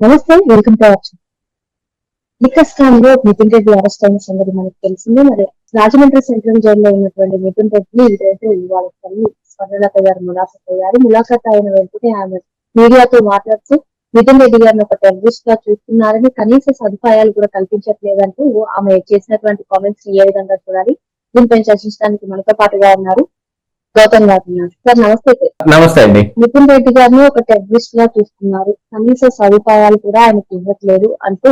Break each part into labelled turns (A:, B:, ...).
A: నమస్తే welcome to our liquor స్కామ్లో Nitin Reddy arrest అయిన సంగతి మనకు తెలిసిందే. మరి రాజమండ్రి సెంట్రల్ జైల్లో ఉన్నటువంటి నితిన్ రెడ్డి ఇదైతే ఇవాళ తల్లి స్వర్ణలత గారు ములాఖత్ అయ్యారు. ములాఖత్ అయిన వెంటనే ఆమె మీడియాతో మాట్లాడుతూ నితిన్ రెడ్డి గారిని ఒక టెర్రరిస్ట్గా చూస్తున్నారని కనీస సదుపాయాలు కూడా కల్పించట్లేదంటూ ఆమె చేసినటువంటి కామెంట్స్ ఏ విధంగా చూడాలి? దీనిపై చర్చించడానికి మనతో పాటుగా ఉన్నారు గౌతమ్ గారు సార్ నమస్తే.
B: నమస్తే అండి.
A: నితిన్ రెడ్డి గారిని ఒక టెర్రరిస్ట్గా చూస్తున్నారు. కనీస సదుపాయాలు కూడా ఆయనకి ఇవ్వట్లేదు అంటూ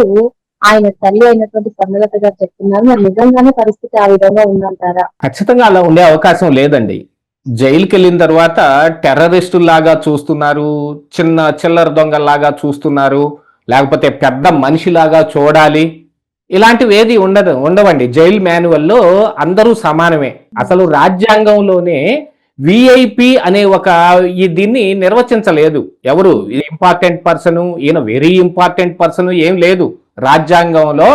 A: ఆయన తల్లి అయినటువంటి స్వర్ణలత గారు చెప్తున్నారు. మరి నిజంగానే పరిస్థితి ఆ విధంగా ఉందంటారా?
B: ఖచ్చితంగా అలా ఉండే అవకాశం లేదండి. జైలుకి వెళ్ళిన తర్వాత టెర్రరిస్టులాగా చూస్తున్నారు చిన్న చిల్లర దొంగలాగా చూస్తున్నారు లేకపోతే పెద్ద మనిషిలాగా చూడాలి. ఇలాంటివి ఏది ఉండదు ఉండవండి. జైల్ మాన్యువల్లో అందరూ సమానమే. అసలు రాజ్యాంగంలోనే విఐపి అనే ఒక ఈ దీన్ని నిర్వచించలేదు. ఎవరు? ఇంపార్టెంట్ పర్సన్ ఈయన వెరీ ఇంపార్టెంట్ పర్సన్ ఏం లేదు. రాజ్యాంగంలో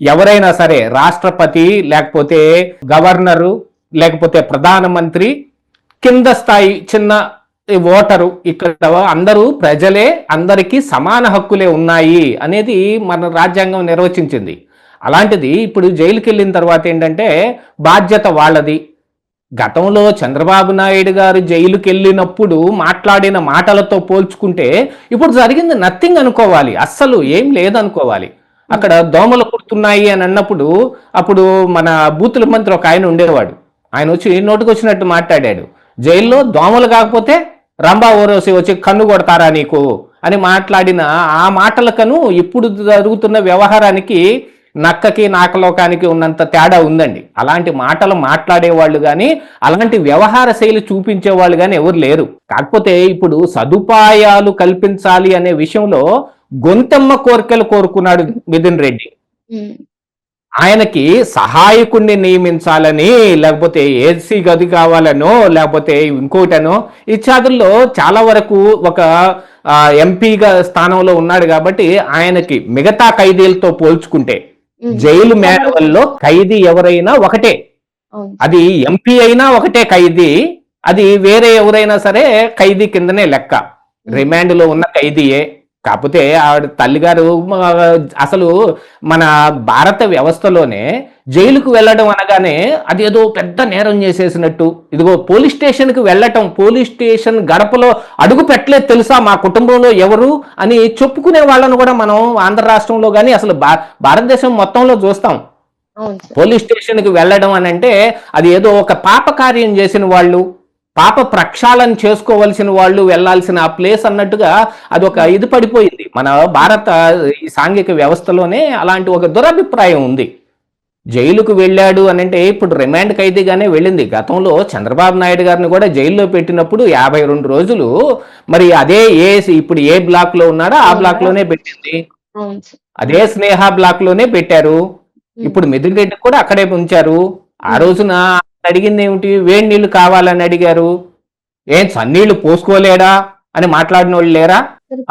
B: ఎవరైనా సరే రాష్ట్రపతి లేకపోతే గవర్నరు లేకపోతే ప్రధానమంత్రి కింద స్థాయి చిన్న ఓటరు ఇక్కడ అందరూ ప్రజలే అందరికీ సమాన హక్కులే ఉన్నాయి అనేది మన రాజ్యాంగం నిర్వచించింది. అలాంటిది ఇప్పుడు జైలుకి వెళ్ళిన తర్వాత ఏంటంటే బాధ్యత వాళ్ళది. గతంలో చంద్రబాబు నాయుడు గారు జైలుకి వెళ్ళినప్పుడు మాట్లాడిన మాటలతో పోల్చుకుంటే ఇప్పుడు జరిగింది నథింగ్ అనుకోవాలి. అస్సలు ఏం లేదనుకోవాలి. అక్కడ దోమలు కుడుతున్నాయి అని అన్నప్పుడు అప్పుడు మన బూతుల మంత్రి ఒక ఆయన ఉండేవాడు. ఆయన వచ్చి నోటుకొచ్చినట్టు మాట్లాడాడు. జైల్లో దోమలు కాకపోతే రంభా ఓరోసి వచ్చి కన్ను కొడతారా నీకు? అని మాట్లాడిన ఆ మాటలకను ఇప్పుడు జరుగుతున్న వ్యవహారానికి నక్కకి నాకలోకానికి ఉన్నంత తేడా ఉందండి. అలాంటి మాటలు మాట్లాడేవాళ్ళు కానీ అలాంటి వ్యవహార శైలి చూపించే వాళ్ళు కానీ ఎవరు లేరు. కాకపోతే ఇప్పుడు సదుపాయాలు కల్పించాలి అనే విషయంలో గొంతెమ్మ కోరికలు కోరుకున్నాడు మిథున్ రెడ్డి. ఆయనకి సహాయకుణ్ణి నియమించాలని లేకపోతే ఏసీ గది కావాలనో లేకపోతే ఇంకోటనో ఇత్యాదుల్లో చాలా వరకు ఒక ఎంపీగా స్థానంలో ఉన్నాడు కాబట్టి ఆయనకి మిగతా ఖైదీలతో పోల్చుకుంటే జైలు మాన్యువల్లో ఖైదీ ఎవరైనా ఒకటే. అది ఎంపీ అయినా ఒకటే ఖైదీ అది వేరే ఎవరైనా సరే ఖైదీ కిందనే లెక్క. రిమాండ్లో ఉన్న ఖైదీయే. కాకపోతే ఆవిడ తల్లిగారు అసలు మన భారత వ్యవస్థలోనే జైలుకు వెళ్ళడం అనగానే అది ఏదో పెద్ద నేరం చేసేసినట్టు. ఇదిగో పోలీస్ స్టేషన్కి వెళ్ళటం పోలీస్ స్టేషన్ గడపలో అడుగు పెట్టలేదు తెలుసా మా కుటుంబంలో ఎవరు అని చెప్పుకునే వాళ్ళను కూడా మనం ఆంధ్ర రాష్ట్రంలో కానీ అసలు భారతదేశం మొత్తంలో చూస్తాం. పోలీస్ స్టేషన్కి వెళ్ళడం అని అంటే అది ఏదో ఒక పాప కార్యం చేసిన వాళ్ళు పాప ప్రక్షాళన చేసుకోవలసిన వాళ్ళు వెళ్ళాల్సిన ఆ ప్లేస్ అన్నట్టుగా అది ఒక ఇది పడిపోయింది. మన భారత ఈ సాంఘిక వ్యవస్థలోనే అలాంటి ఒక దురభిప్రాయం ఉంది. జైలుకు వెళ్ళాడు అని అంటే ఇప్పుడు రిమాండ్ ఖైదీగానే వెళ్ళింది. గతంలో చంద్రబాబు నాయుడు గారిని కూడా జైల్లో పెట్టినప్పుడు యాభై రెండు రోజులు మరి అదే ఏ ఇప్పుడు ఏ బ్లాక్లో ఉన్నాడో ఆ బ్లాక్లోనే పెట్టింది అదే స్నేహ బ్లాక్లోనే పెట్టారు ఇప్పుడు మిథున్ రెడ్డి కూడా అక్కడే ఉంచారు. ఆ రోజున అడిగింది ఏమిటి? వేడి నీళ్ళు కావాలని అడిగారు. ఏం సన్నీళ్ళు పోసుకోలేడా అని మాట్లాడిన వాళ్ళు లేరా?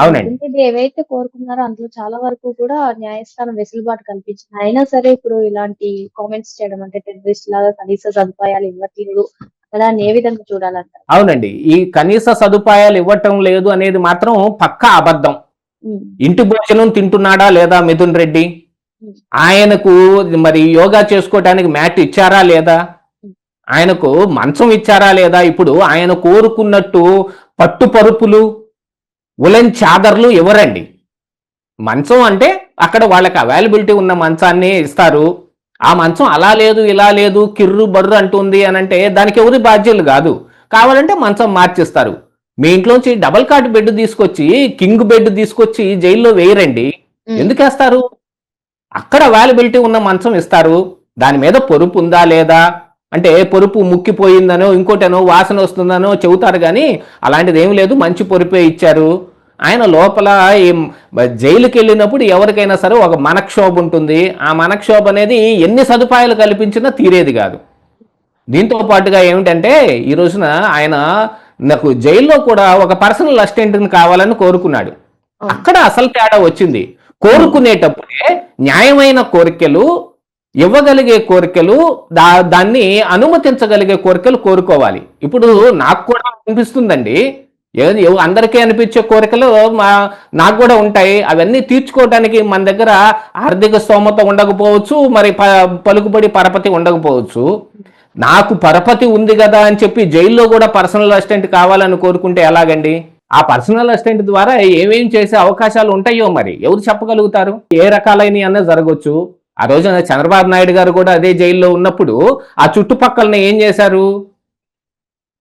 B: అవునండి.
A: ఏవైతే కోరుకున్నారో అందులో చాలా వరకు కూడా న్యాయస్థానం వెసులుబాటు కల్పించింది. అయినా సరే ఇప్పుడు ఇలాంటి కామెంట్స్ చేయడం అంటే టెర్రరిస్ట్ లాగా కనీస సదుపాయాలు ఇవ్వట్లేదు. ఏ విధంగా చూడాలంటారు?
B: అవునండి. ఈ కనీస సదుపాయాలు ఇవ్వటం లేదు అనేది మాత్రం పక్కా అబద్ధం. ఇంటి భోజనం తింటున్నాడా లేదా మిథున్ రెడ్డి. ఆయనకు మరి యోగా చేసుకోవటానికి మ్యాట్ ఇచ్చారా లేదా? ఆయనకు మంచం ఇచ్చారా లేదా? ఇప్పుడు ఆయన కోరుకున్నట్టు పట్టు పరుపులు ఉలెన్ చాదర్లు ఇవ్వరండి మంచం అంటే అక్కడ వాళ్ళకి అవైలబిలిటీ ఉన్న మంచాన్ని ఇస్తారు. ఆ మంచం అలా లేదు ఇలా లేదు కిర్రు బర్రు అంటుంది అని అంటే దానికి ఎవరి బాధ్యులు కాదు. కావాలంటే మంచం మార్చిస్తారు. మీ ఇంట్లోంచి డబల్ కాట్ బెడ్ తీసుకొచ్చి కింగ్ బెడ్ తీసుకొచ్చి జైల్లో వేయరండి.
A: ఉమ్,
B: ఎందుకు వేస్తారు? అక్కడ అవైలబిలిటీ ఉన్న మంచం ఇస్తారు. దాని మీద పొరుపు ఉందా లేదా? అంటే పొరుపు ముక్కిపోయిందనో ఇంకోటనో వాసన వస్తుందనో చెబుతారు కానీ అలాంటిది ఏం లేదు మంచి పొరుపే ఇచ్చారు. ఆయన లోపల జైలుకి వెళ్ళినప్పుడు ఎవరికైనా సరే ఒక మనక్షోభ ఉంటుంది. ఆ మనక్షోభ అనేది ఎన్ని సదుపాయాలు కల్పించినా తీరేది కాదు. దీంతో పాటుగా ఏమిటంటే ఈ రోజున ఆయన నాకు జైల్లో కూడా ఒక పర్సనల్ అసిస్టెంట్ని కావాలని కోరుకున్నాడు. అక్కడ అసలు తేడా వచ్చింది. కోరుకునేటప్పుడే న్యాయమైన కోరికలు ఇవ్వగలిగే కోరికలు దా దాన్ని అనుమతించగలిగే కోరికలు కోరుకోవాలి. ఇప్పుడు నాకు కూడా అనిపిస్తుందండి. అందరికీ అనిపించే కోరికలు మా నాకు కూడా ఉంటాయి. అవన్నీ తీర్చుకోవడానికి మన దగ్గర ఆర్థిక స్తోమత ఉండకపోవచ్చు మరి ప- పలుకుబడి పరపతి ఉండకపోవచ్చు. నాకు పరపతి ఉంది కదా అని చెప్పి జైల్లో కూడా పర్సనల్ అసిస్టెంట్ కావాలని కోరుకుంటే ఎలాగండి? ఆ పర్సనల్ అసిస్టెంట్ ద్వారా ఏమేం చేసే అవకాశాలు ఉంటాయో మరి ఎవరు చెప్పగలుగుతారు? ఏ రకాలైన అన్న జరగవచ్చు ఆ రోజున చంద్రబాబు నాయుడు గారు కూడా అదే జైల్లో ఉన్నప్పుడు ఆ చుట్టుపక్కలనే ఏం చేశారు?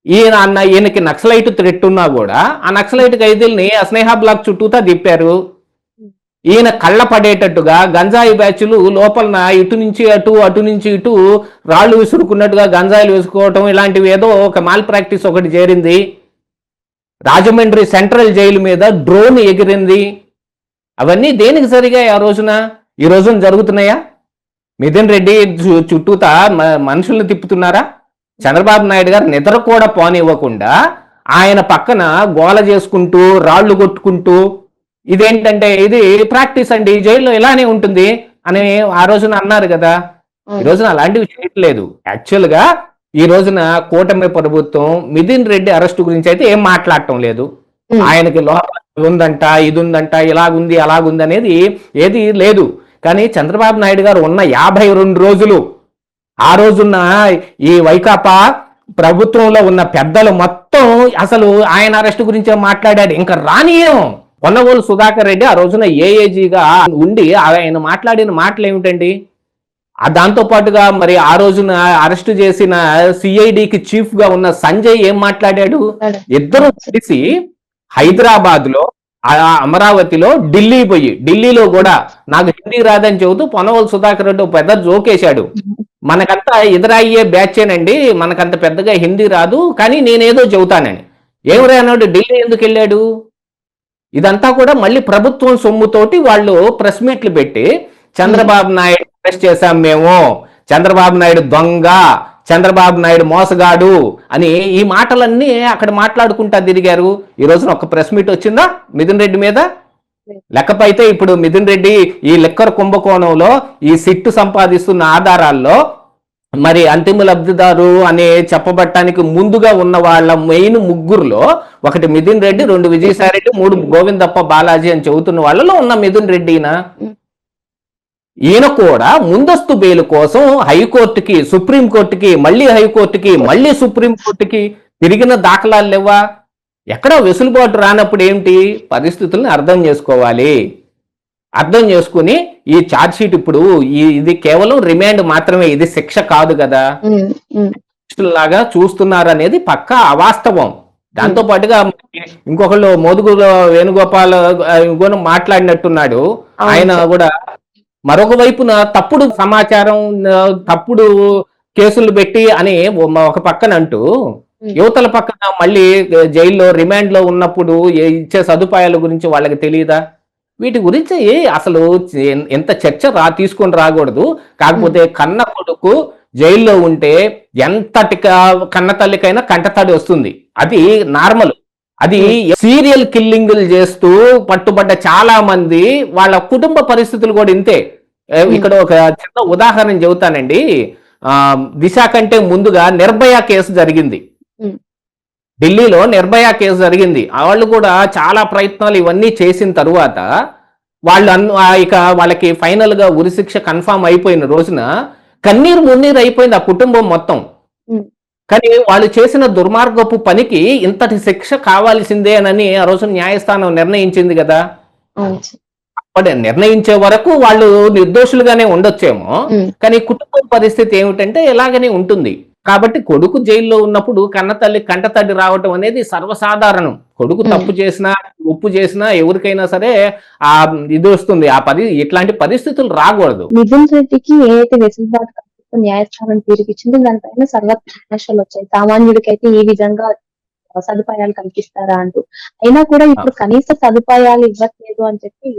B: ఈయన అన్న ఈయనకి నక్సలైట్ థ్రెట్ ఉన్నా కూడా ఆ నక్సలైట్ ఖైదీల్ని ఆ స్నేహ బ్లాక్ చుట్టూతా తిప్పారు. ఈయన కళ్ళ పడేటట్టుగా గంజాయి బ్యాచ్లు లోపలన ఇటు నుంచి అటు అటు నుంచి ఇటు రాళ్ళు విసురుకున్నట్టుగా గంజాయిలు వేసుకోవటం ఇలాంటివి ఏదో ఒక మాల్ ప్రాక్టీస్ ఒకటి చేరింది. రాజమండ్రి సెంట్రల్ జైలు మీద డ్రోన్ ఎగిరింది. అవన్నీ దేనికి సరిగా ఆ రోజున? ఈ రోజున జరుగుతున్నాయా? మిథున్ రెడ్డి చుట్టూతా మనుషుల్ని తిప్పుతున్నారా? చంద్రబాబు నాయుడు గారు నిద్ర కూడా పోనివ్వకుండా ఆయన పక్కన గోల చేసుకుంటూ రాళ్ళు కొట్టుకుంటూ ఇదేంటంటే ఇది ప్రాక్టీస్ అండి జైల్లో ఇలానే ఉంటుంది అని ఆ రోజున అన్నారు కదా. ఈ రోజున అలాంటివి చేయట్లేదు యాక్చువల్గా ఈ రోజున కూటమి ప్రభుత్వం మిథున్ రెడ్డి అరెస్ట్ గురించి అయితే ఏం మాట్లాడటం లేదు. ఆయనకి లోపల ఇది ఉందంట ఇది ఉందంట ఇలాగుంది అలాగుంది అనేది ఏది లేదు. కానీ చంద్రబాబు నాయుడు గారు ఉన్న యాభై రెండు రోజులు ఆ రోజున్న ఈ వైకాపా ప్రభుత్వంలో ఉన్న పెద్దలు మొత్తం అసలు ఆయన అరెస్ట్ గురించే మాట్లాడాడు. ఇంకా రానియం పొన్నవోలు సుధాకర్ రెడ్డి ఆ రోజున ఏఏజీగా ఉండి ఆయన మాట్లాడిన మాటలు ఏమిటండి? ఆ దాంతో పాటుగా మరి ఆ రోజున అరెస్ట్ చేసిన సిఐడికి చీఫ్గా ఉన్న సంజయ్ ఏం మాట్లాడాడు? ఇద్దరు కలిసి హైదరాబాద్లో ఆ అమరావతిలో ఢిల్లీ పోయి ఢిల్లీలో కూడా నాకు హిందీ రాదని చెబుతూ పొనవల్ సుధాకర్ రెడ్డి ఒక పెద్ద జోకేశాడు మనకంతా ఎదురయ్యే బ్యాచేనండి మనకంత పెద్దగా హిందీ రాదు కానీ నేనేదో చెబుతానని. ఏమరా అన్నాడు ఢిల్లీ ఎందుకు వెళ్ళాడు? ఇదంతా కూడా మళ్ళీ ప్రభుత్వం సొమ్ముతోటి వాళ్ళు ప్రెస్ మీట్లు పెట్టి చంద్రబాబు నాయుడు అరెస్ట్ చేశాం మేము చంద్రబాబు నాయుడు దొంగ చంద్రబాబు నాయుడు మోసగాడు అని ఈ మాటలన్నీ అక్కడ మాట్లాడుకుంటా తిరిగారు. ఈ రోజున ఒక ప్రెస్ మీట్ వచ్చిందా మిథున్ రెడ్డి మీద? లెక్కపైతే ఇప్పుడు మిథున్ రెడ్డి ఈ లెక్కర్ కుంభకోణంలో ఈ సిట్టు సంపాదిస్తున్న ఆధారాల్లో మరి అంతిమ లబ్ధిదారు అనే చెప్పబట్టానికి ముందుగా ఉన్న వాళ్ళ మెయిన్ ముగ్గురులో ఒకటి మిథున్ రెడ్డి రెండు విజయసాయి రెడ్డి మూడు గోవిందప్ప బాలాజీ అని చెబుతున్న వాళ్ళలో ఉన్న మిథున్ రెడ్డినా ఈయన కూడా ముందస్తు బెయిల్ కోసం హైకోర్టుకి సుప్రీంకోర్టుకి మళ్ళీ హైకోర్టుకి మళ్ళీ సుప్రీంకోర్టుకి తిరిగిన దాఖలాలు లేవా? ఎక్కడ వెసులుబాటు రానప్పుడు ఏంటి? పరిస్థితుల్ని అర్థం చేసుకోవాలి. అర్థం చేసుకుని ఈ ఛార్జ్ షీట్ ఇప్పుడు ఇది కేవలం రిమాండ్ మాత్రమే ఇది శిక్ష కాదు కదా? లాగా చూస్తున్నారు అనేది పక్కా అవాస్తవం. దాంతో పాటుగా ఇంకొకళ్ళు మోదుగులో వేణుగోపాల్ మాట్లాడినట్టున్నాడు. ఆయన కూడా మరొక వైపున తప్పుడు సమాచారం తప్పుడు కేసులు పెట్టి అని ఒక పక్కన అంటూ యువతల పక్కన మళ్ళీ జైల్లో రిమాండ్లో ఉన్నప్పుడు ఇచ్చే సదుపాయాల గురించి వాళ్ళకి తెలియదా? వీటి గురించి అసలు ఎంత చర్చ రా తీసుకొని రాకూడదు. కాకపోతే కన్న కొడుకు జైల్లో ఉంటే ఎంతటి కన్న తల్లికైనా కంటతడి వస్తుంది. అది నార్మల్. అది సీరియల్ కిల్లింగులు చేస్తూ పట్టుబడ్డ చాలా మంది వాళ్ళ కుటుంబ పరిస్థితులు కూడా ఇంతే. ఇక్కడ ఒక చిన్న ఉదాహరణ చెబుతానండి. ఆ దిశ కంటే ముందుగా నిర్భయ కేసు జరిగింది. ఢిల్లీలో నిర్భయ కేసు జరిగింది. వాళ్ళు కూడా చాలా ప్రయత్నాలు ఇవన్నీ చేసిన తరువాత వాళ్ళు అన్ ఇక వాళ్ళకి ఫైనల్గా ఉరిశిక్ష కన్ఫామ్ అయిపోయిన రోజున కన్నీరు మున్నీరు అయిపోయింది ఆ కుటుంబం మొత్తం. కానీ వాళ్ళు చేసిన దుర్మార్గపు పనికి ఇంతటి శిక్ష కావాల్సిందే అని ఆ రోజు న్యాయస్థానం నిర్ణయించింది కదా. వాడు నిర్ణయించే వరకు వాళ్ళు నిర్దోషులుగానే ఉండొచ్చేమో. కానీ కుటుంబం పరిస్థితి ఏమిటంటే ఇలాగనే ఉంటుంది. కాబట్టి కొడుకు జైల్లో ఉన్నప్పుడు కన్న తల్లి కంట తల్లి రావటం అనేది సర్వసాధారణం. కొడుకు. తప్పు చేసినా ఉప్పు చేసినా ఎవరికైనా సరే ఆ ఇది వస్తుంది. ఆ పరి ఇట్లాంటి పరిస్థితులు రాకూడదు.
A: మిథున్ రెడ్డికి ఏదైతే వెసులుబాటు న్యాయస్థానం తీర్పిచ్చిందో. దానిపైన సర్వత్ర విమర్శలు వచ్చాయి. సామాన్యుడికైతే ఈ విధంగా సదుపాయాలు కల్పిస్తారా అంటూ. అయినా కూడా ఇప్పుడు కనీస సదుపాయాలు ఇవ్వట్లేదు అని చెప్పి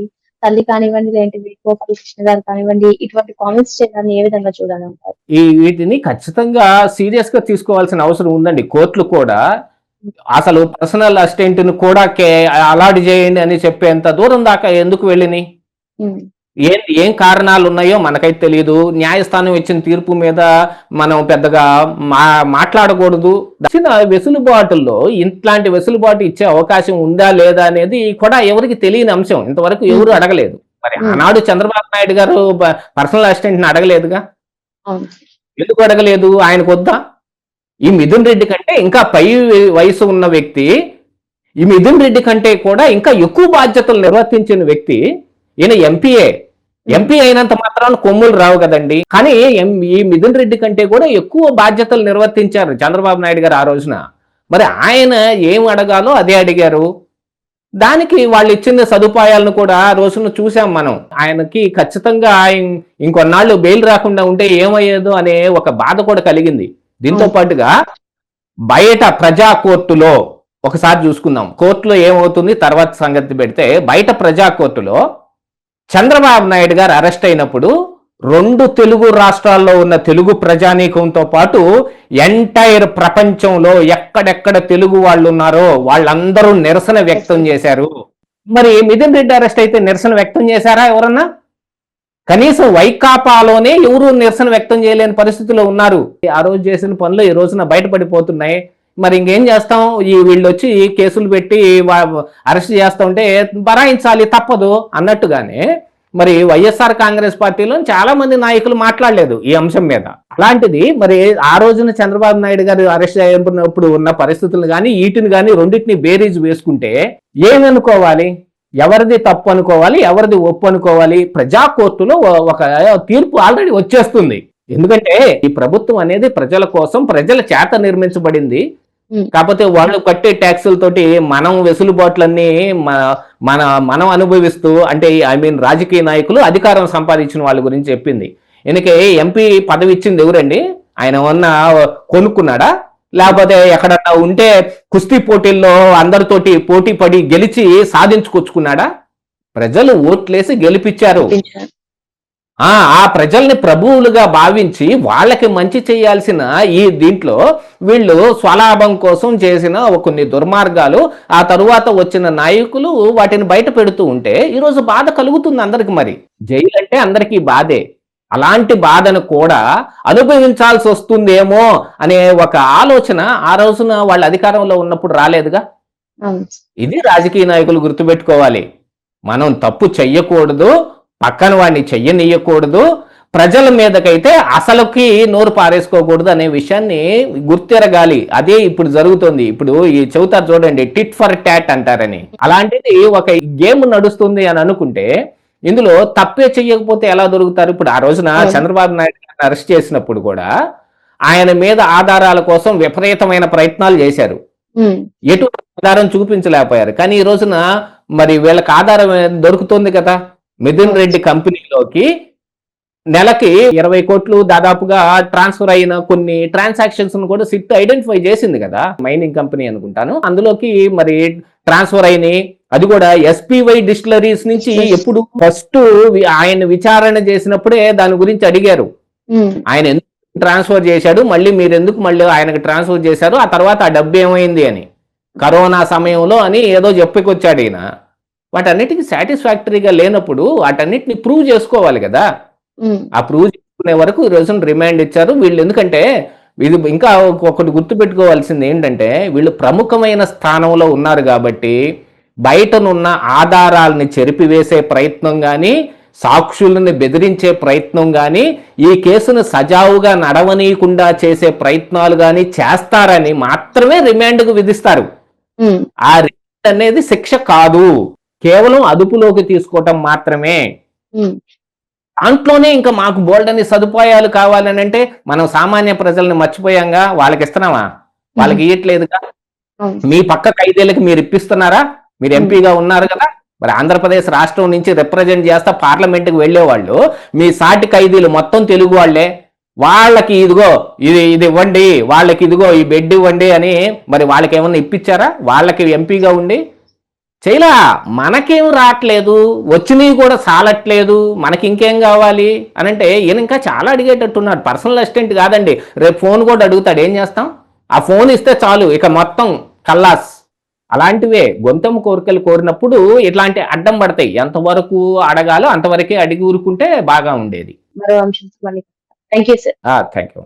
A: తల్లి కానివ్వండి లేదంటే గోపాల కృష్ణ గారు కానివ్వండి ఇటువంటి కామెంట్స్ చేయడాన్ని ఏ విధంగా చూడాలంటారు
B: ఈ వీటిని ఖచ్చితంగా సీరియస్గా తీసుకోవాల్సిన అవసరం ఉందండి. కోర్టులు కూడా అసలు పర్సనల్ అసిస్టెంట్ను కూడా అలాట్ చేయండి అని చెప్పేంత దూరం దాకా ఎందుకు వెళ్ళినాయి ఏం ఏం కారణాలు ఉన్నాయో మనకైతే తెలియదు న్యాయస్థానం ఇచ్చిన తీర్పు మీద మనం పెద్దగా మా మాట్లాడకూడదు. వచ్చిన వెసులుబాటుల్లో ఇట్లాంటి వెసులుబాటు ఇచ్చే అవకాశం ఉందా లేదా అనేది కూడా ఎవరికి తెలియని అంశం. ఇంతవరకు ఎవరు అడగలేదు. మరి. ఆనాడు చంద్రబాబు నాయుడు గారు పర్సనల్ అసిస్టెంట్ అడగలేదుగా? ఎందుకు అడగలేదు? ఆయనకు వద్దా? ఈ మిథున్ రెడ్డి కంటే ఇంకా పై వయసు ఉన్న వ్యక్తి ఈ మిథున్ రెడ్డి కంటే కూడా ఇంకా ఎక్కువ బాధ్యతలు నిర్వర్తించిన వ్యక్తి ఈయన ఎంపీఏ ఎంపీ అయినంత మాత్రాన కొమ్ములు రావు కదండి. కానీ ఈ మిథున్ రెడ్డి కంటే కూడా ఎక్కువ బాధ్యతలు నిర్వర్తించారు చంద్రబాబు నాయుడు గారు ఆ రోజున. మరి ఆయన ఏం అడగాలో అదే అడిగారు. దానికి వాళ్ళు ఇచ్చిన సదుపాయాలను కూడా ఆ రోజున చూసాం మనం. ఆయనకి ఖచ్చితంగా ఆయన ఇంకొన్నాళ్ళు బెయిల్ రాకుండా ఉంటే ఏమయ్యేదో అనే ఒక బాధ కూడా కలిగింది. దీంతో పాటుగా బయట ప్రజా కోర్టులో ఒకసారి చూసుకుందాం. కోర్టులో ఏమవుతుంది? తర్వాత సంగతి పెడితే బయట ప్రజా కోర్టులో చంద్రబాబు నాయుడు గారు అరెస్ట్ అయినప్పుడు రెండు తెలుగు రాష్ట్రాల్లో ఉన్న తెలుగు ప్రజానీకంతో పాటు ఎంటైర్ ప్రపంచంలో ఎక్కడెక్కడ తెలుగు వాళ్ళు ఉన్నారో వాళ్ళందరూ నిరసన వ్యక్తం చేశారు. మరి మిథున్ రెడ్డి అరెస్ట్ అయితే నిరసన వ్యక్తం చేశారా ఎవరన్నా? కనీసం వైకాపాలోనే ఎవరు నిరసన వ్యక్తం చేయలేని పరిస్థితిలో ఉన్నారు. ఆ రోజు చేసిన పనులు ఈ రోజున బయటపడిపోతున్నాయి. మరి ఇంకేం చేస్తాం? ఈ వీళ్ళు వచ్చి కేసులు పెట్టి అరెస్ట్ చేస్తా ఉంటే బరాయించాలి తప్పదు అన్నట్టుగానే మరి వైఎస్ఆర్ కాంగ్రెస్ పార్టీలో చాలా మంది నాయకులు మాట్లాడలేదు ఈ అంశం మీద. అలాంటిది మరి ఆ రోజున చంద్రబాబు నాయుడు గారు అరెస్ట్ అయినప్పుడు ఉన్న పరిస్థితులు కానీ వీటిని కానీ రెండింటిని బేరీజ్ వేసుకుంటే ఏమనుకోవాలి? ఎవరిది తప్పు అనుకోవాలి? ఎవరిది ఒప్పు అనుకోవాలి? ప్రజా కోర్టులో ఒక తీర్పు ఆల్రెడీ వచ్చేస్తుంది. ఎందుకంటే ఈ ప్రభుత్వం అనేది ప్రజల కోసం ప్రజల చేత నిర్మించబడింది. కాకపోతే వాళ్ళు కట్టే ట్యాక్సులతోటి మనం వెసులుబాట్లన్నీ మన మనం అనుభవిస్తూ అంటే ఐ మీన్ రాజకీయ నాయకులు అధికారం సంపాదించిన వాళ్ళ గురించి చెప్పింది. ఎందుకే ఎంపీ పదవి ఇచ్చింది ఎవరండి? ఆయన ఏమన్నా కొనుక్కున్నాడా? లేకపోతే ఎక్కడన్నా ఉంటే కుస్తీ పోటీల్లో అందరితోటి పోటీ పడి గెలిచి సాధించుకొచ్చుకున్నాడా? ప్రజలు ఓట్లేసి గెలిపించారు. ఆ ఆ ప్రజల్ని ప్రభువులుగా భావించి వాళ్ళకి మంచి చేయాల్సిన ఈ దీంట్లో వీళ్ళు స్వలాభం కోసం చేసిన కొన్ని దుర్మార్గాలు ఆ తరువాత వచ్చిన నాయకులు వాటిని బయట పెడుతూ ఉంటే ఈరోజు బాధ కలుగుతుంది అందరికి మరి. జైలు అంటే అందరికీ బాధే. అలాంటి బాధను కూడా అనుభవించాల్సి వస్తుందేమో అనే ఒక ఆలోచన ఆ రోజున వాళ్ళ అధికారంలో ఉన్నప్పుడు రాలేదుగా? ఇది రాజకీయ నాయకులు గుర్తుపెట్టుకోవాలి. మనం తప్పు చెయ్యకూడదు పక్కన వాడిని చెయ్యనియ్యకూడదు ప్రజల మీదకైతే అసలుకి నోరు పారేసుకోకూడదు అనే విషయాన్ని గుర్తెరగాలి. అదే ఇప్పుడు జరుగుతుంది. ఇప్పుడు ఈ చెబుతారు చూడండి టిట్ ఫర్ టాట్ అంటారని. అలాంటిది ఒక గేమ్ నడుస్తుంది అని అనుకుంటే ఇందులో తప్పే చెయ్యకపోతే ఎలా దొరుకుతారు? ఇప్పుడు ఆ రోజున. చంద్రబాబు నాయుడు గారిని అరెస్ట్ చేసినప్పుడు కూడా ఆయన మీద ఆధారాల కోసం విపరీతమైన ప్రయత్నాలు చేశారు.
A: ఉమ్.
B: ఎటు ఆధారం చూపించలేకపోయారు. కానీ ఈ రోజున మరి వీళ్ళకి ఆధారం దొరుకుతుంది కదా? మిథున్ రెడ్డి కంపెనీలోకి నెలకి ఇరవై కోట్లు దాదాపుగా ట్రాన్స్ఫర్ అయిన కొన్ని ట్రాన్సాక్షన్స్ కూడా సిట్ ఐడెంటిఫై చేసింది కదా. మైనింగ్ కంపెనీ అనుకుంటాను. అందులోకి మరి ట్రాన్స్ఫర్ అయినాయి అది కూడా ఎస్పీవై డిస్టిలరీస్ నుంచి ఎప్పుడు ఫస్ట్ ఆయన విచారణ చేసినప్పుడే దాని గురించి అడిగారు. ఆయన ఎందుకు ట్రాన్స్ఫర్ చేశాడు? మళ్ళీ మీరు ఎందుకు మళ్ళీ ఆయనకు ట్రాన్స్ఫర్ చేశారు? ఆ తర్వాత ఆ డబ్బు ఏమైంది అని. కరోనా సమయంలో అని ఏదో చెప్పుకొచ్చాడు ఈయన. వాటన్నిటికీ సాటిస్ఫాక్టరీగా లేనప్పుడు వాటన్నిటిని ప్రూవ్ చేసుకోవాలి కదా. ఆ ప్రూవ్ చేసుకునే వరకు ఈ రోజున రిమాండ్ ఇచ్చారు వీళ్ళు ఎందుకంటే ఇది ఇంకా ఒకటి గుర్తుపెట్టుకోవాల్సింది ఏంటంటే వీళ్ళు ప్రముఖమైన స్థానంలో ఉన్నారు కాబట్టి బయటనున్న ఆధారాలని చెరిపివేసే ప్రయత్నం కానీ సాక్షులను బెదిరించే ప్రయత్నం కానీ ఈ కేసును సజావుగా నడవనీయకుండా చేసే ప్రయత్నాలు కానీ చేస్తారని మాత్రమే రిమాండ్కు విధిస్తారు. ఆ రిమాండ్ అనేది శిక్ష కాదు కేవలం అదుపులోకి తీసుకోవటం మాత్రమే. దాంట్లోనే ఇంకా మాకు బోల్డ్ అని సదుపాయాలు కావాలని అంటే మనం సామాన్య ప్రజల్ని మర్చిపోయాంగా వాళ్ళకి ఇస్తున్నామా వాళ్ళకి ఇవ్వట్లేదుగా
A: అవును.
B: మీ పక్క ఖైదీలకు మీరు ఇప్పిస్తున్నారా? మీరు ఎంపీగా ఉన్నారు కదా? మరి ఆంధ్రప్రదేశ్ రాష్ట్రం నుంచి రిప్రజెంట్ చేస్తా పార్లమెంట్కి వెళ్ళేవాళ్ళు. మీ సాటి ఖైదీలు మొత్తం తెలుగు వాళ్ళే. వాళ్ళకి ఇదిగో ఇది ఇది ఇవ్వండి వాళ్ళకి ఇదిగో ఈ బెడ్ ఇవ్వండి అని మరి వాళ్ళకి ఏమన్నా ఇప్పించారా? వాళ్ళకి ఎంపీగా ఉండి చేయలా మనకేం రావట్లేదు వచ్చినవి కూడా సాలట్లేదు మనకి ఇంకేం కావాలి? అని అంటే ఈయన ఇంకా చాలా అడిగేటట్టున్నాడు. పర్సనల్ అసిస్టెంట్ కాదండి. రేపు ఫోన్ కూడా అడుగుతాడు. ఏం చేస్తాం? ఆ ఫోన్ ఇస్తే చాలు. ఇక మొత్తం కల్లాస్. అలాంటివే గొంతము కోరికలు కోరినప్పుడు ఇట్లాంటి అడ్డం పడతాయి. ఎంతవరకు అడగాలో అంతవరకే అడిగి ఊరుకుంటే బాగా ఉండేది. Thank you